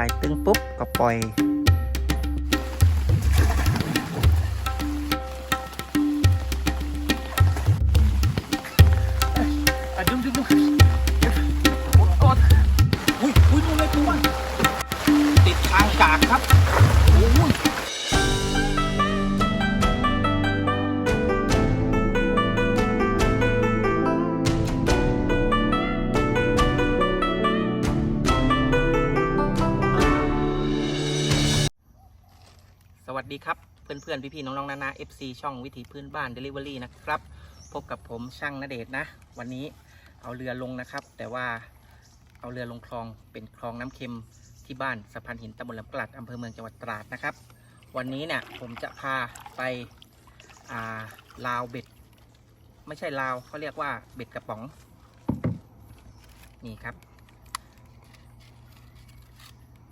ายตึงปุ๊บก็ปล่อย ดีครับ เพื่อนๆ พี่ๆ น้องๆ นานา FC ช่องวิถีพื้นบ้าน Delivery นะครับ พบกับผมช่างนเดชนะ วันนี้เอาเรือลงนะครับ แต่ว่าเอาเรือลงคลองเป็นคลองน้ำเค็มที่บ้านสะพานหินตำบลลำกลัดอำเภอเมืองจังหวัดตราดนะครับ วันนี้เนี่ยผมจะพาไปาลาวเบ็ด ไม่ใช่ลาวเขาเรียกว่าเบ็ดกระป๋อง นี่ครับ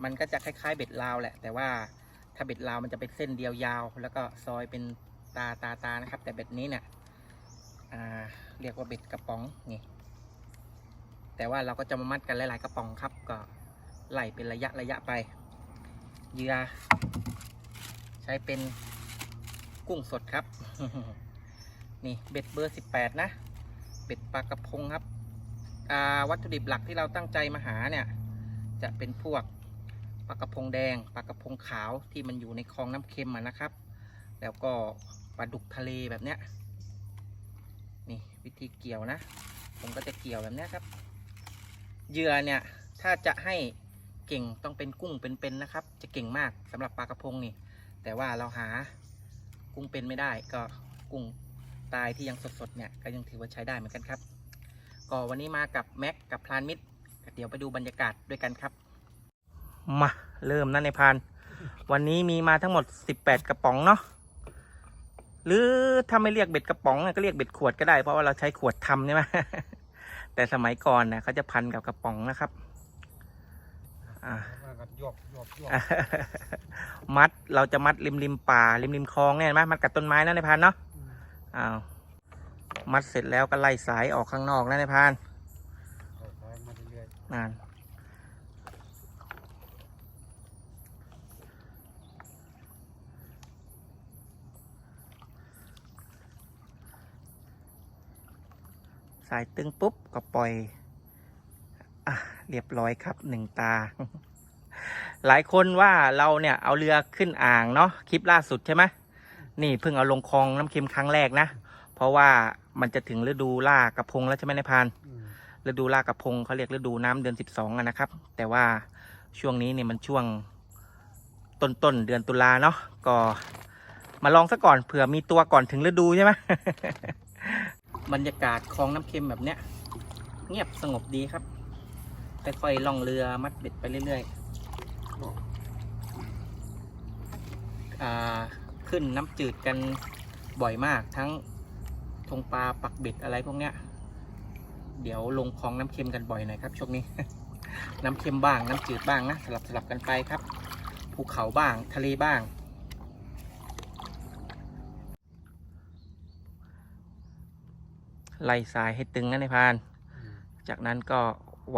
มันก็จะคล้ายๆเบ็ดลาวแหละ แต่ว่า ถ้าเบ็ดลาวมันจะเป็นเส้นเดียวยาว แล้วก็ซอยเป็นตาตาตานะครับ แต่เบ็ดนี้เนี่ยเรียกว่าเบ็ดกระป๋องนี่แต่ว่าเราก็จะมามัดกันหลาย ๆ กระป๋องครับ ก็ไล่เป็นระยะระยะไปเหยื่อใช้เป็นกุ้งสดครับ นี่เบ็ดเบอร์ 18 นะ เบ็ดปลากระพงครับวัตถุดิบหลักที่เราตั้งใจมาหาเนี่ย จะเป็นพวก ปลากระพงแดงปลากระพงขาวที่มันอยู่ในคลองน้ำเค็มนะครับ แล้วก็ปลาดุกทะเลแบบเนี้ยนี่วิธีเกี่ยวนะ ผมก็จะเกี่ยวแบบเนี้ยครับเหยื่อเนี่ยถ้าจะให้เก่งต้องเป็นกุ้งเป็นๆนะครับ จะเก่งมากสำหรับปลากระพงนี่ แต่ว่าเราหากุ้งเป็นไม่ได้ ก็กุ้งตายที่ยังสดๆเนี่ยก็ยังถือว่าใช้ได้เหมือนกันครับ ก็วันนี้มากับแม็กกับพลานมิตรเดี๋ยวไปดูบรรยากาศด้วยกันครับ มาเริ่มนั่นในพาน วันนี้มีมาทั้งหมด 18 กระป๋องเนาะหรือถ้าไม่เรียกเบ็ดกระป๋องอะก็เรียกเบ็ดขวดก็ได้เพราะว่าเราใช้ขวดทำใช่ไหมแต่สมัยก่อนนะเขาจะพันกับกระป๋องนะครับอ่าหยอกหยอกหยอกมัดเราจะมัดริมริมป่าริมริมคลองเนี่ยเห็นไหมมัดกับต้นไม้นะในพานเนาะอ้าวมัดเสร็จแล้วก็ไล่สายออกข้างนอกนะในพานเอาไปมาเรื่อยนาน สายตึงปุ๊บก็ปล่อย อะ เรียบร้อยครับหนึ่งตา หลายคนว่าเราเนี่ยเอาเรือขึ้นอ่างเนาะคลิปล่าสุดใช่ไหมนี่เพิ่งเอาลงคลองน้ำเค็มครั้งแรกนะ เพราะว่ามันจะถึงฤดูล่ากระพงแล้วใช่ไหมนายพรานๆอืมฤดูล่ากระพงเขาเรียกฤดูน้ำเดือนสิบสองนะครับ แต่ว่าช่วงนี้เนี่ยมันช่วงต้นต้นๆเดือนตุลาเนาะก็มาลองซะก่อนเผื่อมีตัวก่อนถึงฤดูใช่ไหม บรรยากาศคลองน้ำเค็มแบบเนี้ย เงียบสงบดีครับค่อยๆล่องเรือมัดเบ็ดไปเรื่อยๆขึ้นน้ำจืดกันบ่อยมากทั้งทงปลาปักเบ็ดอะไรพวกเนี้ย เดี๋ยวลงคลองน้ำเค็มกันบ่อยหน่อยครับช่วงนี้ น้ำเค็มบ้างน้ำจืดบ้างนะสลับสลับกันไปครับภูเขาบ้างทะเลบ้าง ไล่สายให้ตึงนะในพานอืมจากนั้นก็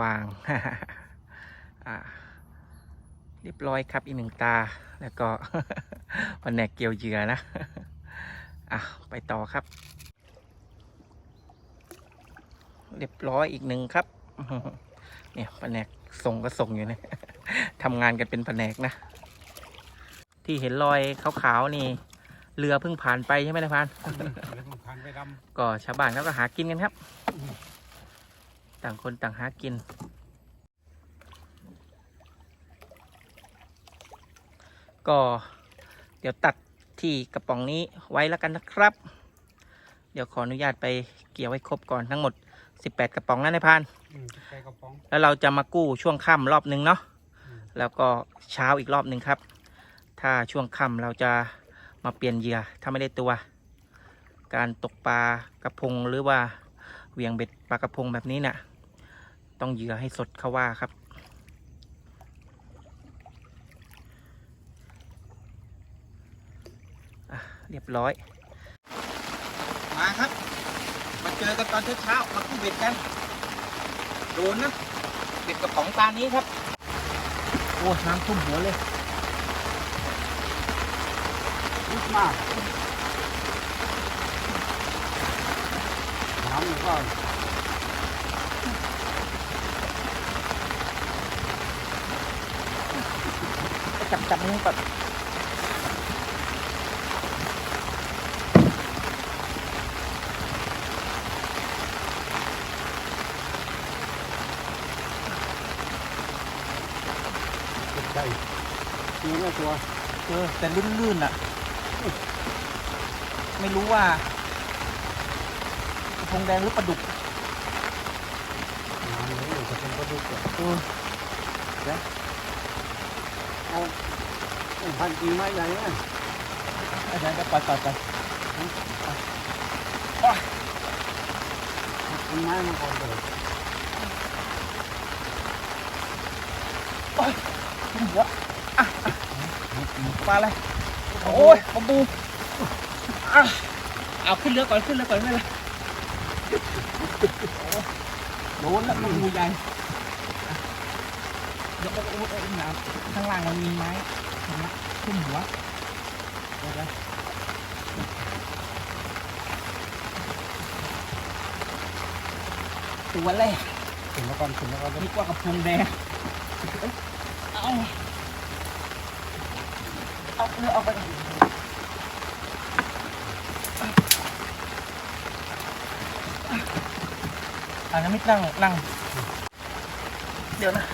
วางอ่าเรียบร้อยครับอีกหนึ่งตา แล้วก็วันแนกเกี่ยวเหยื่อนะอะไปต่อครับ เรียบร้อยอีกหนึ่งครับ เนี่ยแผนกส่งก็ส่งอยู่เนี่ยทำงานกันเป็นแผนกนะ ที่เห็นรอยขาวๆนี่ เรือเพิ่งผ่านไปใช่ไหมนะพานแล้วมันผ่านไปดก็ชาวบ้านเขาก็หากินกันครับ ต่างคนต่างหากิน ก็ เดี๋ยวตัดที่กระป๋องนี้ไว้แล้วกันนะครับ เดี๋ยวขออนุญาตไปเกี่ยวให้ครบก่อนทั้งหมด 18 กระป๋องนะในายพรานำอืมจะไปกระป๋อง แล้วเราจะมากู้ช่วงค่ำรอบหนึ่งเนาะ อืม แล้วก็เช้าอีกรอบหนึ่งครับ ถ้าช่วงค่ำเราจะ มาเปลี่ยนเหยื่อถ้าไม่ได้ตัว การตกปลากระพงหรือว่าเหวี่ยงเบ็ดปลากระพงแบบนี้เนี่ยต้องเหยื่อให้สดเขาว่าครับเรียบร้อย มาครับ มาเจอกันตอนเช้าๆมากู้เบ็ดกันโดนนะเบ็ดกระป๋องตานี้ครับ โอ้น้ำท่วมหัวเลย ลึกมากน้ำก็จับจับมือแบบใจตัวเนี่ตัว เออ แต่ลื่นๆอะ ไม่รู้ว่าพงแดงหรือปลาดุกน้ำเลยจะเป็นกระดูกอะเออเอาเอาพันกิ่งไม้ใหญ่เนี่ยอาจารย์จะปล่อยปล่อยปล่อยกิ่งไม้มันก่อนเลยขึ้นหัวอะอะมาเลย โอ้ยปลาบูอะเอาขึ้นเรือก่อนขึ้นเรือก่อนไม่เป็นไรโดนแล้วปลาบูใหญ่อะเดี๋ยวโอ้โหโอ้โหน้ำข้างล่างมันมีไม้เห็นไหมขึ้นหัวเดี๋ยวเดี๋ยวตัวแรกถึงแล้วก่อนถึงแล้วก่อนนี่กว่ากระพงแดงเอา เออเอาไปก่อนอ่าน้ำมิดนั่งนั่ง เดี๋ยวนะ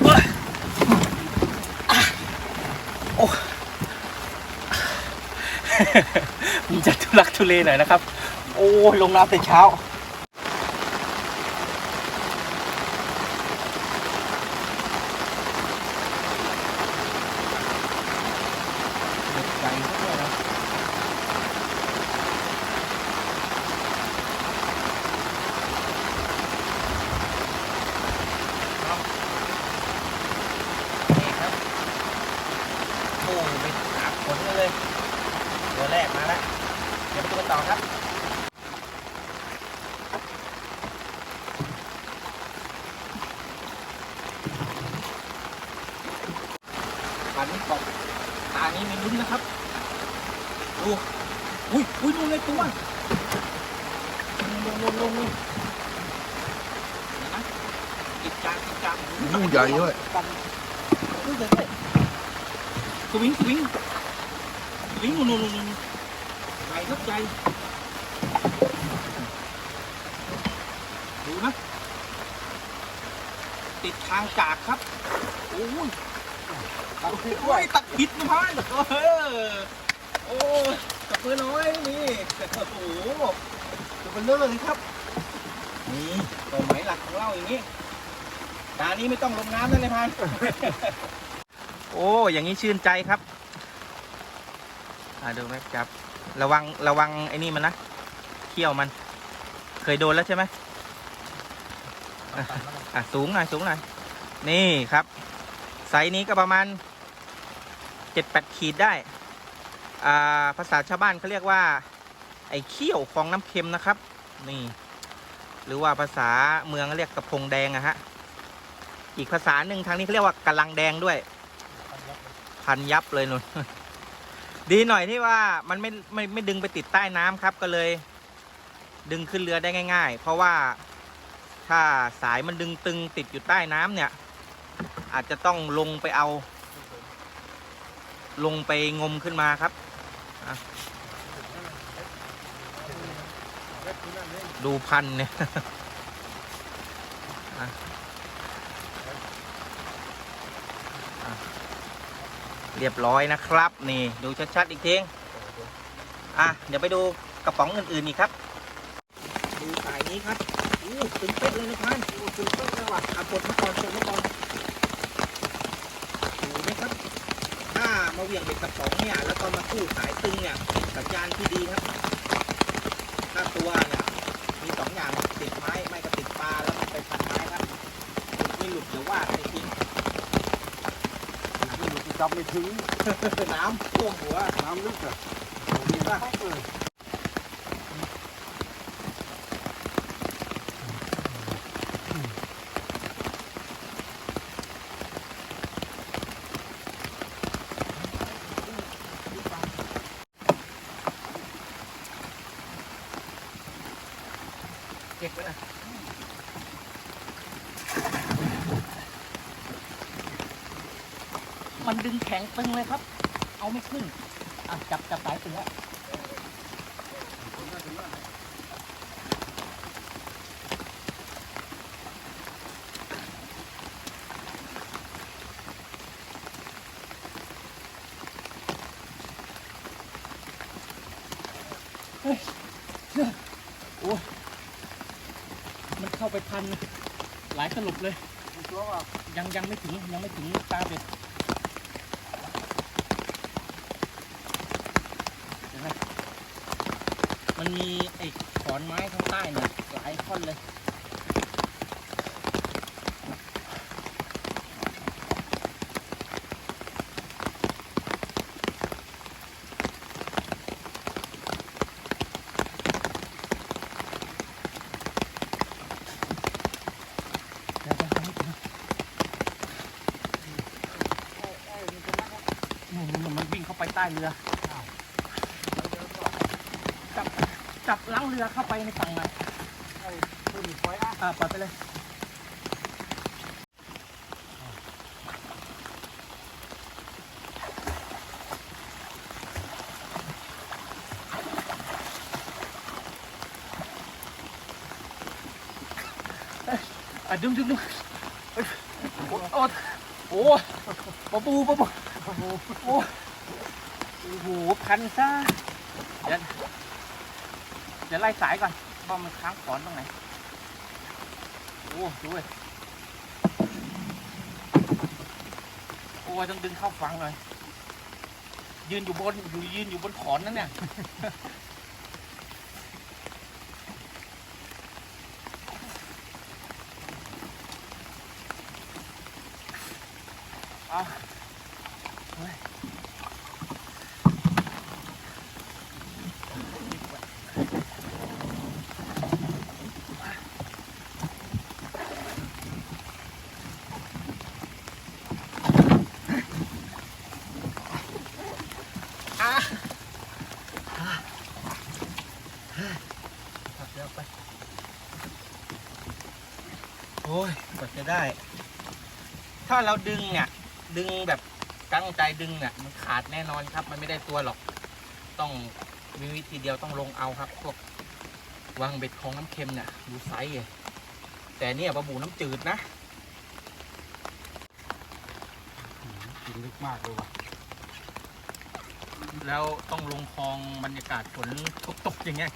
เฮ้โอ้มันจะทุลักทุเลหน่อยนะครับ โอ้ลงน้ำแต่เช้า เด็กใจเขาด้วยนะนี่ครับ โอ้ไปหาผลกันเลยตัวแรกมาแล้ว เดี๋ยวไปดูกันต่อครับ ปานนี้ตกตานี้มีลุ้นนะครับ ดูอุ้ยอุ้ยดูเลยตัวลงลงลงลงลงเห็นไหมอีกจานอีกจานลูกใหญ่ด้วยกันดูเลยเลยสวิงสวิงสวิงนู่นนู่นนู่นใหญ่ครับใหญ่ดูนะติดทางจากครับโอ้ยตัดที่ด้โอ้วยตัดผิดนะพันเออ โอ้ยตัดมือน้อยนี่โอ้โหตัวเบลเลอร์เลยครับ นี่ตัวไหมหลักของเราอย่างนี้ ตานี้ไม่ต้องลงน้ำนั่นเลยพัน โอ้ อย่างนี้ชื่นใจครับ อ่าดูไหมครับ ระวังระวังไอ้นี่มันนะ เขี้ยวมัน เคยโดนแล้วใช่ไหมอะสูงหน่อยสูงหน่อย นี่ครับ ไซส์นี้ก็ประมาณเจ็ดแปดขีดได้ ภาษาชาวบ้านเขาเรียกว่า ไอ้เขี้ยวของน้ำเค็มนะครับ นี่ หรือว่าภาษาเมืองเรียกกระพงแดงอะฮะอีกภาษาหนึ่งทางนี้เขาเรียกว่ากะลังแดงด้วย พันยับเลยนุ่นดีหน่อยที่ว่ามันไม่ไม่ไม่ดึงไปติดใต้น้ำครับก็เลย ดึงขึ้นเรือได้ง่าย ๆ เพราะว่าถ้าสายมันดึงตึงติดอยู่ใต้น้ำเนี่ย อาจจะต้องลงไปเอา ลงไปงมขึ้นมาครับ อะ ดูพันเนี่ยเรียบร้อยนะครับ นี่ดูชัด ๆ อีกทีอะ เดี๋ยวไปดูกระป๋องอื่น ๆ อีกครับ ดูสายนี้ครับอู้ตึงเป๊ะเลยนะพันอู้ตึงเป๊ะเลยว่ะอะกดมาก่อนกดมาก่อนดูนะครับ ถ้า มาเหวี่ยงเบ็ดกระป๋องเนี่ยแล้วก็มาคู่สายตึงเนี่ยสัญญาณที่ดีครับถ้าตัวเนี่ยมีสองอย่างติดไม้ไม่ก็ติดปลาแล้วมันไปพันไม้ครับไม่หลุดเดี๋ยวว่าไปทิ้งไม่รู้จะจับไม่ถึงน้ำท่วมหัวน้ำลึกอะเห็นป่ะ เออ มันดึงแข็ง ตึงเลยครับ เอาไม่ขึ้นอะจับจับสายตึงแล้วเฮ้ยโอ้ยมันเข้าไปพันหลายตลบเลย ยังยังไม่ถึงยังไม่ถึงตาเบ็ดเห็นไหม มันมีไอ้ขอนไม้ข้างใต้เนี่ยหลายท่อนเลยเดี๋ยวเดี๋ยวเดี๋ยวเดี๋ยวนู่นนู่นมันวิ่งเข้าไปใต้เรือ จับ จับล้างเรือเข้าไปในฝั่งไหนอ่าปล่อยไปเลยอะดึงดึงดึงเอ้โอ้โอ้โอ้ปะปูปะปูโอ้โหพันซะเดี๋ยว ดี๋ยวไล่สายก่อนว่ามันค้างขอนตรงไหน โอ้ดูเลยโอ้ยต้องดึงเข้าฟังเลยยืนอยู่บนอยู่ยืนอยู่บนขอนนั่นเนี่ยเอาเฮ้ยอะขับเร็วไป โอ้ยกว่า จะได้ ถ้าเราดึงเนี่ย ดึงแบบตั้งใจดึงเนี่ยมันขาดแน่นอนครับ มันไม่ได้ตัวหรอก ต้องมีวิธีเดียวต้องลงเอาครับ พวกวางเบ็ดของน้ำเค็มเนี่ยดูไซส์แต่เนี่ยปลาบูน้ำจืดนะกินลึกมากเลยว่ะแล้วต้องลงคลองบรรยากาศฝนตกๆอย่างเงี้ย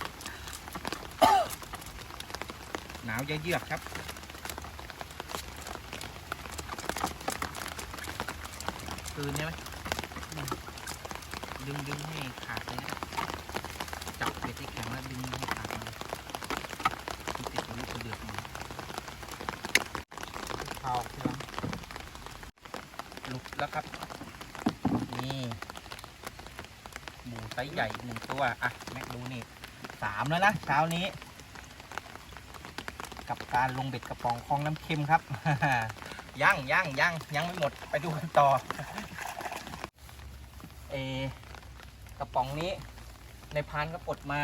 หนาวเยือกครับ คืนใช่ไหมอืมดึงดึงให้ขาดเลยนะจับเบ็ดให้แข็งแล้วดึงให้ขาดเลยมันติดกับลูกกระเดือกมันข้าวที่ร้านหลุดแล้วครับ นี่หมูไซส์ใหญ่อีกหนึ่งตัว อะ แม็กดูนี่สามแล้วนะ เช้านี้ กับการลงเบ็ดกระป๋องคลองน้ำเค็มครับ ยังยังยังยังไม่หมดไปดูกันต่อเอกระป๋องนี้ ในพานก็ปลดมา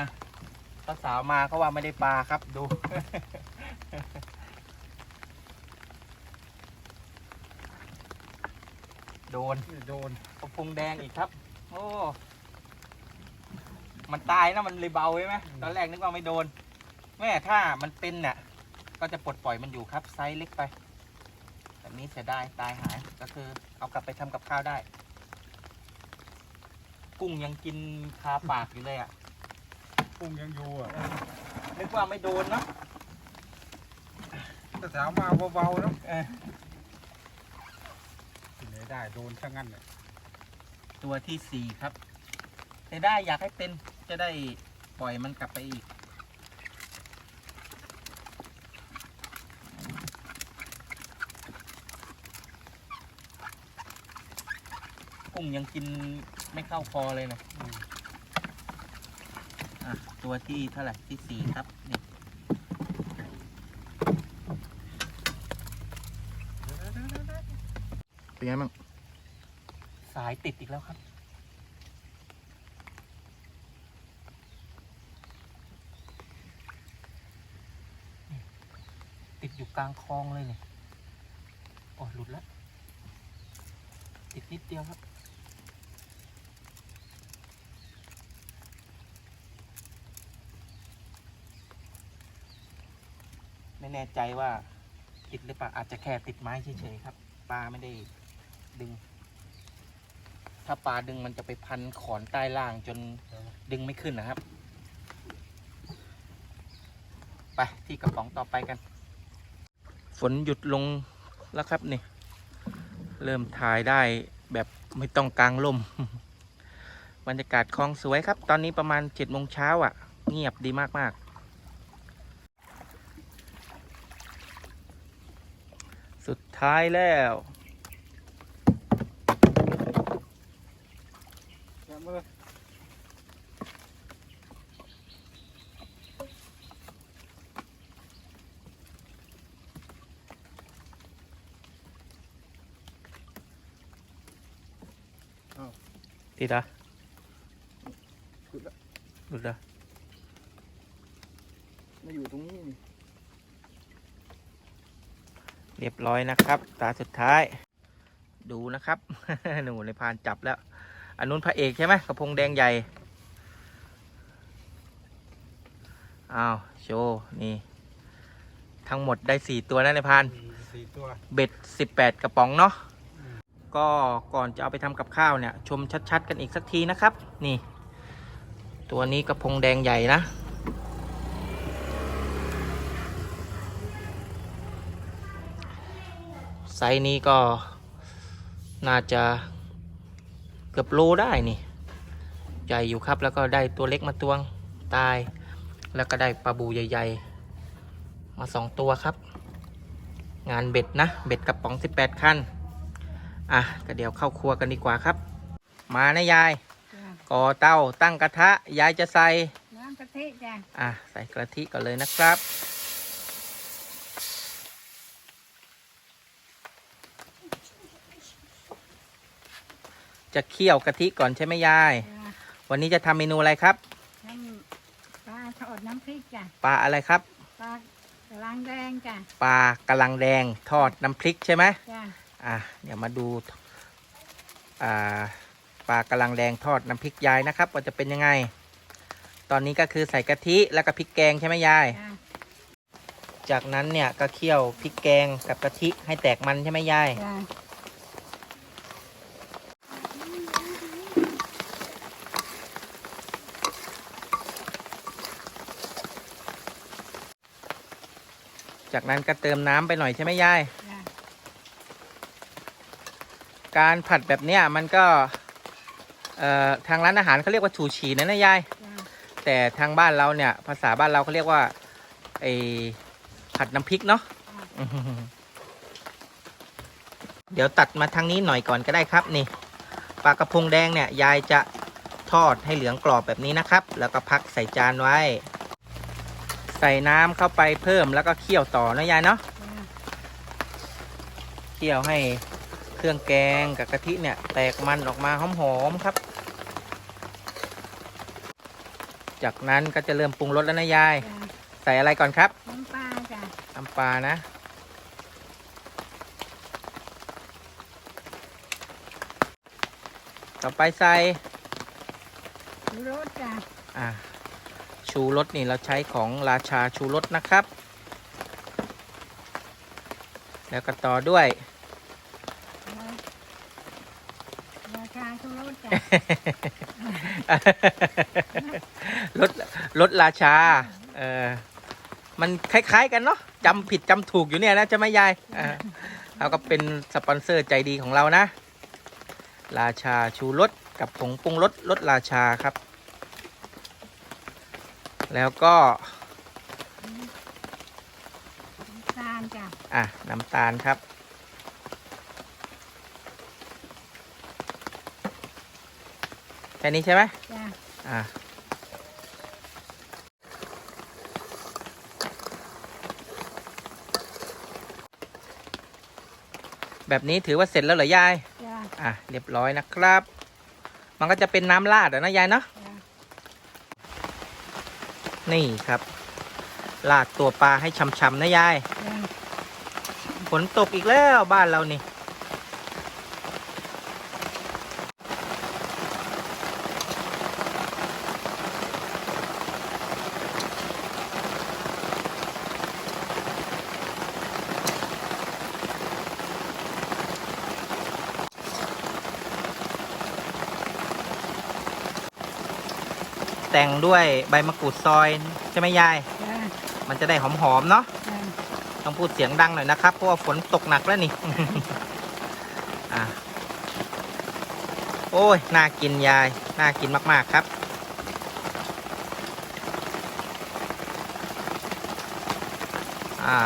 ตาสาวมาเขาว่าไม่ได้ปลาครับดู โดนโดนกระพุงแดงอีกครับ โอ้มันตายนะมันเลยเบาใช่ไหมตอนแรกนึกว่าไม่โดน แม่ถ้ามันเป็นเนี่ยก็จะปลดปล่อยมันอยู่ครับไซส์เล็กไปแบบนี้เสียดายตายหายก็คือเอากลับไปทำกับข้าวได้ กุ้งยังกินคาปากอยู่เลยอะ กุ้งยังอยู่อะนึกว่าไม่โดนเนาะแต่สาวมาเบาๆเนาะเออที่ไหนได้โดนช่างงั้นเลยตัวที่สี่ครับแต่ได้อยากให้เป็นจะได้ปล่อยมันกลับไปอีก กุ้งยังกิน ไม่เข้าคอเลยนะอืมอะตัวที่เท่าไหร่ที่สี่ครับนี่เป็นไงบ้างสายติดอีกแล้วครับ ติดอยู่กลางคลองเลยเนี่ยโอ้หลุดแล้ว ติดนิดเดียวครับ แน่ใจว่าติดหรือเปล่าอาจจะแค่ติดไม้เฉยๆครับปลาไม่ได้ดึง ถ้าปลาดึงมันจะไปพันขอนใต้ล่างจนดึงไม่ขึ้นนะครับ ไปที่กระป๋องต่อไปกัน ฝนหยุดลงแล้วครับนี่ เริ่มถ่ายได้แบบไม่ต้องกลางลมบรรยากาศคลองสวยครับ ตอนนี้ประมาณเจ็ดโมงเช้าอะ เงียบดีมากๆ สุดท้ายแล้วจับมาเลยติดเหรอะหยุดละหลุดเหรอะมาอยู่ตรงนี้นี่ เรียบร้อยนะครับ ตาสุดท้าย ดูนะครับ หนูในพานจับแล้ว อันนู้นพระเอกใช่ไหมกระพงแดงใหญ่อ้าวโชว์นี่ ทั้งหมดได้สี่ตัวนะในพานสี่ตัว เบ็ดสิบแปดกระป๋องเนาะอืมก็ก่อนจะเอาไปทำกับข้าวเนี่ย ชมชัดๆ กันอีกสักทีนะครับ นี่ ตัวนี้กระพงแดงใหญ่นะ ซส์นี้ก็น่าจะเกือบโลได้นี่ ใหญ่อยู่ครับแล้วก็ได้ตัวเล็กมาตวงตาย แล้วก็ได้ปลาบูใหญ่ ๆ มาสองตัวครับ งานเบ็ดนะ เบ็ดกระป๋อง 18 คัน อะ ก็เดี๋ยวเข้าครัวกันดีกว่าครับ มานะยายจ้ะก่อเตาตั้งกระทะ ยายจะใส่น้ำกะทิจ้ะอะ ใส่กระทิก่อนเลยนะครับ จะเคี่ยวกะทิก่อนใช่ไหมยาย จ้ะวันนี้จะทำเมนูอะไรครับ น้ำปลาทอดน้ำพริกจ้ะปลาอะไรครับ ปลากระลังแดงจ้ะปลากระลังแดงทอดน้ำพริกใช่ไหมจ้ะอะเดี๋ยวมาดูอ่าปลากระลังแดงทอดน้ำพริกยายนะครับว่าจะเป็นยังไง ตอนนี้ก็คือใส่กะทิแล้วก็พริกแกงใช่ไหมยาย จ้ะจากนั้นเนี่ยก็เคี่ยวพริกแกงกับกะทิให้แตกมันใช่ไหมยาย จ้ะ จากนั้นก็เติมน้ำไปหน่อยใช่ไหมยาย จ้ะการผัดแบบเนี้ยมันก็เอ่อทางร้านอาหารเขาเรียกว่าฉูฉีนะนะยาย จ้ะแต่ทางบ้านเราเนี่ย ภาษาบ้านเราเขาเรียกว่าไอผัดน้ำพริกเนาะอื้อหือเดี๋ยวตัดมาทางนี้หน่อยก่อนก็ได้ครับนี่ปลากระพงแดงเนี่ย ยายจะทอดให้เหลืองกรอบแบบนี้นะครับ แล้วก็พักใส่จานไว้ ใส่น้ำเข้าไปเพิ่มแล้วก็เคี่ยวต่อนะยายเนาะจ้ะเคี่ยวให้เครื่องแกงกับกะทิเนี่ย แตกมันออกมาหอมๆครับ จากนั้นก็จะเริ่มปรุงรสแล้วนะยายจ้ะใส่อะไรก่อนครับน้ำปลาจ้ะน้ำปลานะต่อไปใส่ชูรสจ้ะอ่า ชูรสนี่เราใช้ของราชาชูรสนะครับ แล้วก็ต่อด้วย ราคาชูรสจ้ะรถรถราชา เออมันคล้ายๆ กันเนาะจำผิดจำถูกอยู่เนี่ยนะจะไม่ยายเออเขาก็เป็นสปอนเซอร์ใจดีของเรานะ ราชาชูรสกับผงปรุงรสรสราชาครับ แล้วก็น้ำตาลจ้ะอะน้ำตาลครับ แค่นี้ใช่ไหมจ้ะอะแบบนี้ถือว่าเสร็จแล้วเหรอยาย จ้ะอะ เรียบร้อยนะครับ มันก็จะเป็นน้ำราดอะนะยายเนาะ จ้ะ นี่ครับราดตัวปลาให้ช่ำๆนะยายจ้ะฝนตกอีกแล้วบ้านเรานี่ แต่งด้วยใบมะกรูดซอยใช่ไหมยาย จ้ามันจะได้หอมๆเนาะ จ้าต้องพูดเสียงดังหน่อยนะครับ เพราะว่าฝนตกหนักแล้วนี่ อะโอ้ย น่ากินยาย น่ากินมากๆครับ อ่า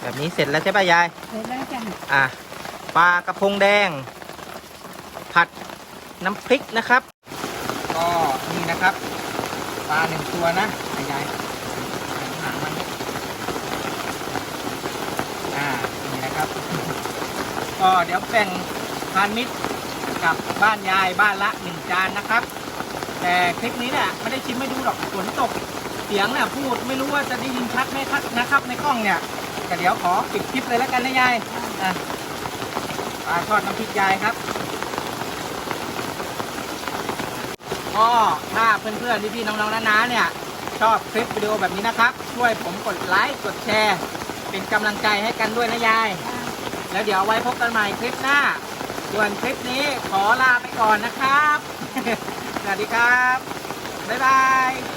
แบบนี้เสร็จแล้วใช่ป่ะยาย เสร็จแล้วจ้าอะปลากระพงแดง ผัดน้ำพริกนะครับ ก็นี่นะครับ ปลาหนึ่งตัวนะยายยายหางมันอ่านี่นะครับ ก็เดี๋ยวแบ่งทานมิตรกับบ้านยายบ้านละหนึ่งจานนะครับ แต่คลิปนี้เนี่ยไม่ได้ชิมไม่ดูหรอกฝนตก เสียงเนี่ยพูดไม่รู้ว่าจะได้ยินชัดไหมครับนะครับ ในกล้องเนี่ยแต่เดี๋ยวขอปิดคลิปเลยแล้วกันนะยายอะปลาทอดน้ำพริกยายครับ ก็ถ้าเพื่อนๆพี่ๆน้องๆน้าๆเนี่ย ชอบคลิปวิดีโอแบบนี้นะครับ ช่วยผมกดไลค์กดแชร์ เป็นกำลังใจให้กันด้วยนะยาย แล้วเดี๋ยวไว้พบกันใหม่คลิปหน้า ส่วนคลิปนี้ขอลาไปก่อนนะครับ สวัสดีครับ บ๊ายบาย